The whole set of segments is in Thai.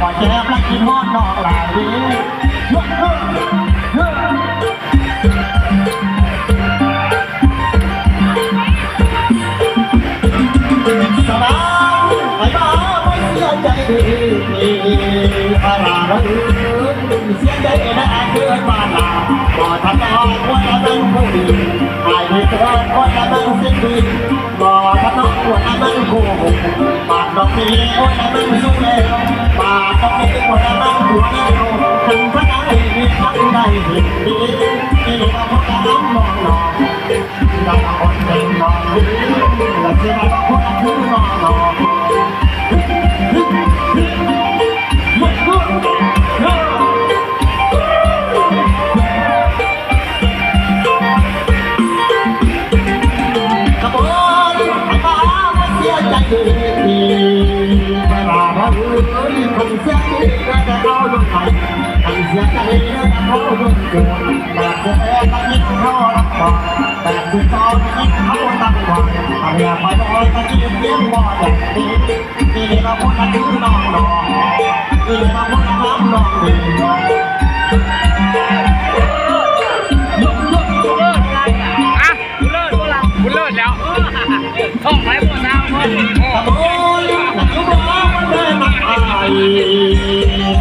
บ่แก้มและกินฮอดนองหลายดีเฮ้ยเฮ้ยเฮ้ยสบายไปบ้าไม่เสียใจดีอาราเรื่องเสียใจนะเกินมาลาบ่ทำนองว่าจะเป็นผู้ดีหายไปเกินว่าจะเป็นสิ่งดีบ่ทำนองว่าจะเป็นผู้หกปาก ดอกนี้ว่สู้แล้วปากดอกนี้ว่าจะเป็นหัวแล้วถึงพระใจมีทั้งใดเห็นดีที่เราพบกันมองนองเราคนเป็นมองดีและที่เราคนคือมองนองขบวนไอ้บ้าเสียใจดีเวลาเราคงเสียใจก็จะเอาลงไปคงเสียใจก็จะเอาลงโกรธแบบเสียก็ยิ่งเขารับฟังแบบที่เขายิ่งเขาตั้งหวังอะไรไปโดนตะกี้เลี้ยงบ่อย่างนี้ที่เราพูดกันถึงน้องน้องที่เราพูดกันน้องน้องดีอะบุญเลิศบุญเลิศแล้วท่องไว้หมดแล้วพ่อข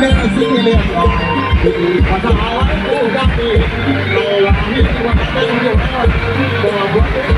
เล่นสิ่งเรื่องนอนที่พอสายวันกูกันดีในวันนี้วันเป็นอยู่แล้วบ่บ่อะไร